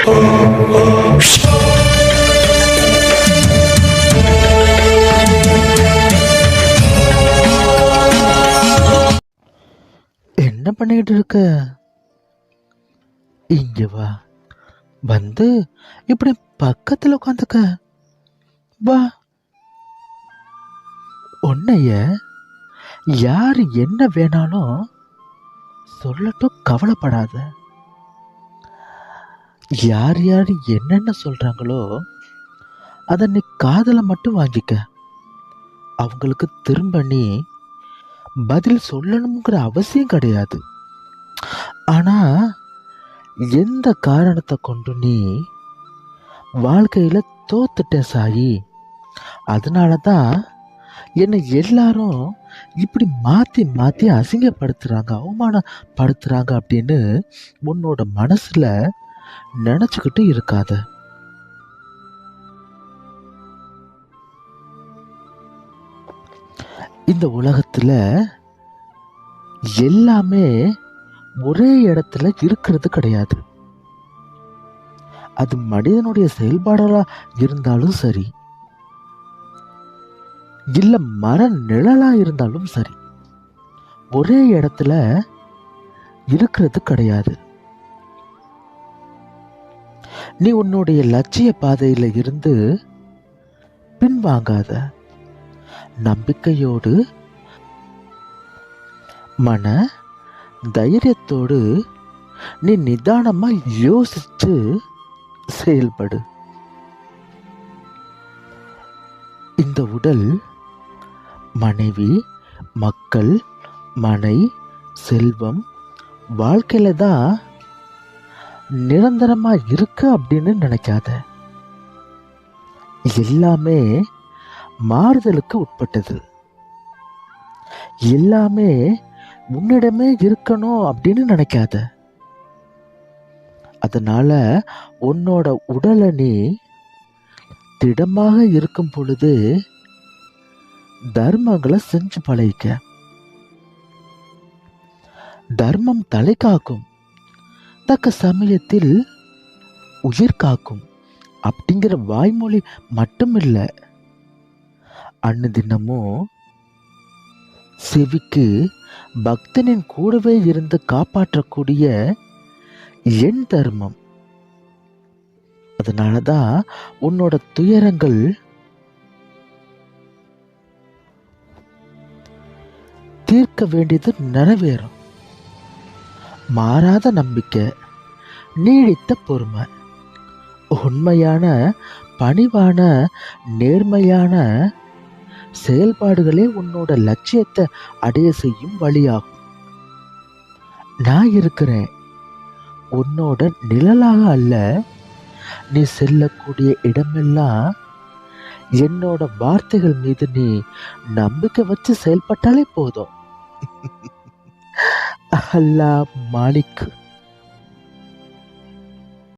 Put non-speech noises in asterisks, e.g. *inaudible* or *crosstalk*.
என்ன பண்ணிக்கிட்டு இருக்க? இங்க வா. வந்து இப்படி பக்கத்துல உட்காந்துக்க வா. உன்னைய யார் என்ன வேணாலும் சொல்லட்டும் கவலைப்படாத. யார் யார் என்னென்ன சொல்கிறாங்களோ அதை நீ காதலை மட்டும் வாங்கிக்க. அவங்களுக்கு திரும்ப நீ பதில் சொல்லணுங்கிற அவசியம் கிடையாது. ஆனால் எந்த காரணத்தை கொண்டு நீ வாழ்க்கையில் தோத்துட்ட சாயி? அதனால தான் என்னை எல்லாரும் இப்படி மாற்றி மாற்றி அசிங்கப்படுத்துகிறாங்க அவமானப்படுத்துகிறாங்க அப்படின்னு உன்னோட மனசில் நினச்சிக்கிட்டு இருக்காத. இந்த உலகத்துல எல்லாமே ஒரே இடத்துல இருக்கிறது கிடையாது. அது மனிதனுடைய செயல்பாடுகளா இருந்தாலும் சரி இல்ல மர நிழலா இருந்தாலும் சரி ஒரே இடத்துல இருக்கிறது கிடையாது. நீ உன்னுடைய லட்சிய பாதையில் இருந்து பின்வாங்காத நம்பிக்கையோடு மன தைரியத்தோடு நீ நிதானமாக யோசித்து செயல்படு. இந்த உடல் மனைவி மக்கள் மனை செல்வம் வாழ்க்கையில் தான் நிரந்தரமா இருக்கு அப்படின்னு நினைக்காத. எல்லாமே மாறுதலுக்கு உட்பட்டது. எல்லாமே உன்னிடமே இருக்கணும் அப்படின்னு நினைக்காத. அதனால உன்னோட உடலை நீ திடமாக இருக்கும் பொழுது தர்மங்களை செஞ்சு பழகிக்க. தர்மம் தலை காக்கும். தக்க சமயத்தில் உயிர் காக்கும் அப்படிங்கிற வாய்மொழி மட்டும் இல்லை அன்னு தினமும் செவிக்கு பக்தனின் கூடவே இருந்து காப்பாற்றக்கூடிய என் தர்மம். அதனால தான் உன்னோட துயரங்கள் தீர்க்க வேண்டியது நிறைவேறும். மாறாத நம்பிக்கை நீடித்த பொறுமை. உண்மையான பணிவான நேர்மையான செயல்பாடுகளே உன்னோட லட்சியத்தை அடைய செய்யும் வழியாகும். நான் இருக்கிறேன். உன்னோட நிழலாக அல்ல. நீ செல்லக்கூடிய இடமெல்லாம் என்னோட வார்த்தைகள் மீது நீ நம்பிக்கை வச்சு செயல்பட்டாலே போதும். *laughs* அல்லா மாணிக்கு